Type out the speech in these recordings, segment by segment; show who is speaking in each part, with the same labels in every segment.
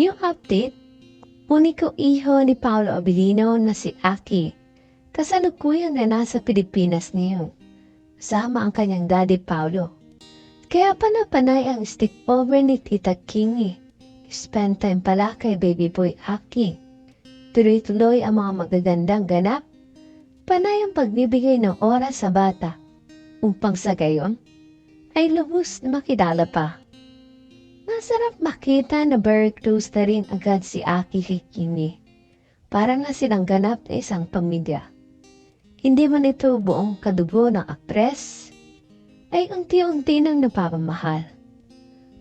Speaker 1: New update, uniko iho ni Paolo Abilino na si Aki. Kasalukuyan na nasa Pilipinas ngayon. Sama ang kanyang daddy Paolo. Kaya panapanay ang stick over ni Tita Kingy. Spend time pala kay baby boy Aki. Tuloy-tuloy ang mga magagandang ganap. Panay ang pagbibigay ng oras sa bata. Upang sa gayon, ay lubos na makilala pa. Masarap makita na very close na rin agad si Aki kay Kimi. Para na silang ganap na isang pamilya. Hindi man ito buong kadugo ng aktres, ay unti-unti nang napapamahal.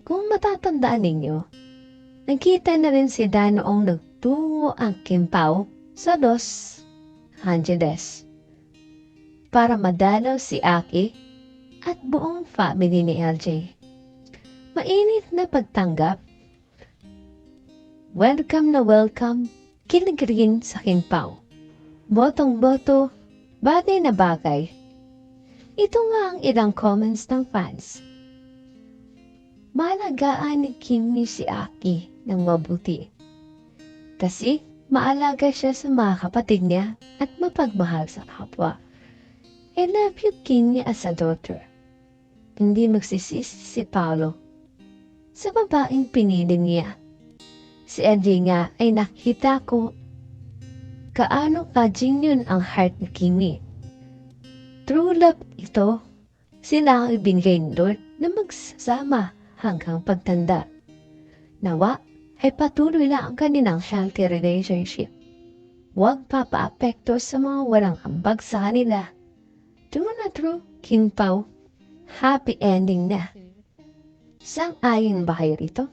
Speaker 1: Kung matatandaan ninyo, nakita na rin si Dan noong nagtungo ang Kimpaw sa Los Angeles para madalaw si Aki at buong family ni LJ. Mainit na pagtanggap. Welcome na welcome, kilig rin sa Kimpaw. Botong-boto, bagay na bagay. Ito nga ang ilang comments ng fans. Malagaan ni Kimi si Aki ng mabuti. Kasi maalaga siya sa mga kapatid niya at mapagmahal sa kapwa. I love you, Kimi, as a daughter. Hindi magsisisi si Paolo sa babaeng pinili niya. Si Eddie nga ay nakita ko kaano ka-genuine ang heart ni Kimi. True love ito. Sila ang ibinigay ni Lord na magsasama hanggang pagtanda. Nawa ay patuloy lang ang kanilang healthy relationship. Huwag papaapekto sa mga walang ambag sa kanila. True na true, King Pao. Happy ending na. Sang ayon ba kayo rito?